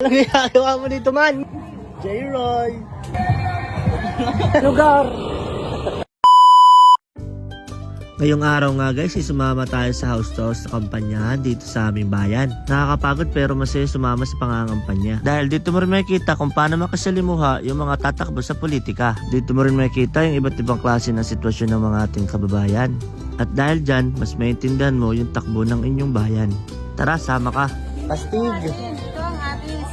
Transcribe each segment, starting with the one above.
Ano ginagawa mo dito man? J-Roy. Lugar. Ngayong araw nga guys, ay sumama tayo sa house to house na kampanyahan dito sa aming bayan. Nakakapagod pero masaya sumama sa pangangampanya. Dahil dito mo rin makikita kung paano makasalimuha yung mga tatakbo sa politika. Dito mo rin makikita yung iba't ibang klase ng sitwasyon ng mga ating kababayan. At dahil dyan, mas maintindihan mo yung takbo ng inyong bayan. Tara, sama ka. Pastig! Ito ang atis.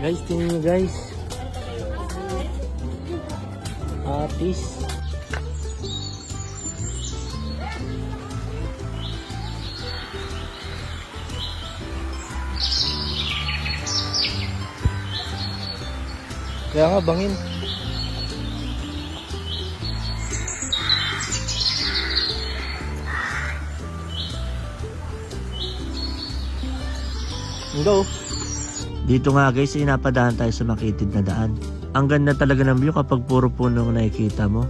Guys, tingnan nyo guys. Atis. Kaya nga, bangin. Go! Dito nga guys, inapadahan tayo sa makitid na daan. Ang ganda talaga ng view kapag puro puno ang nakikita mo.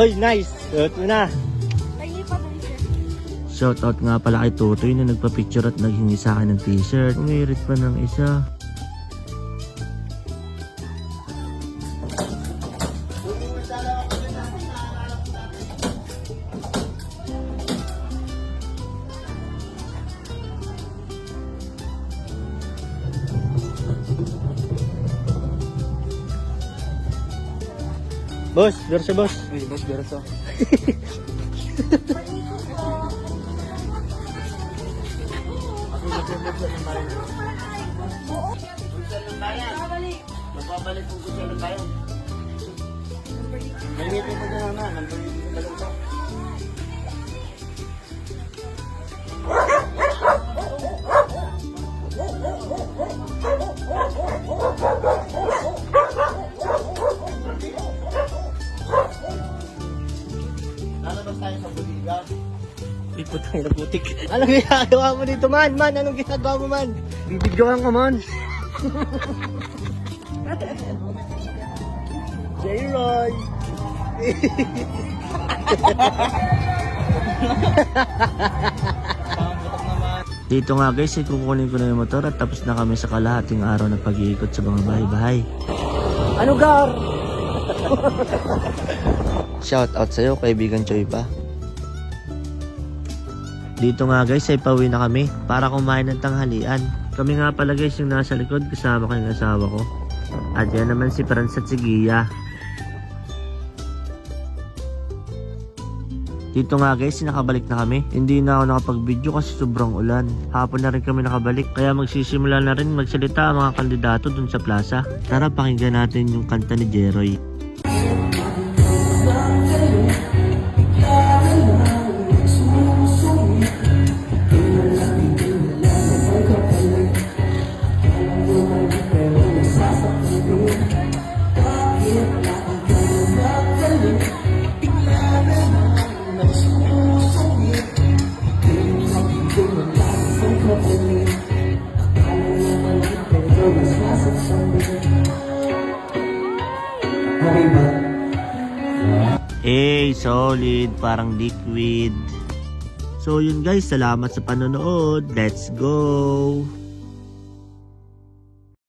Oy, nice! Suot mo na! Shoutout nga pala kay Tutoy na nagpa-picture at naghingi sa akin ng t-shirt. Umirit pa ng isa. Boss, verso boss. Ay, boss, verso. Magbabalik po ko siya ng bayan. Gamitin mo dyan na, nandun Ay, putang na putik. Anong ginagawa mo dito, man? Man, anong ginagawa mo, man? Bibidyoan ka, man. J-Roy. Dito nga guys, ay kukunin ko na yung motor at tapos na kami sa kalahating araw na pag-iikot sa mga bahay-bahay. Ano gar? Shout out sa'yo, kaibigan Choy pa. Dito nga guys ay pauwi na kami para kumain ng tanghalian. Kami nga pala guys yung nasa likod kasama ko yung asawa ko. At yan naman si Franz at si Gia. Dito nga guys, nakabalik na kami. Hindi na ako nakapag-video kasi sobrang ulan. Hapon na rin kami nakabalik. Kaya magsisimula na rin magsalita ang mga kandidato dun sa plaza. Tara pakinggan natin yung kanta ni Jeroy. Eh, solid, parang liquid. So yun guys, salamat sa panonood. Let's go!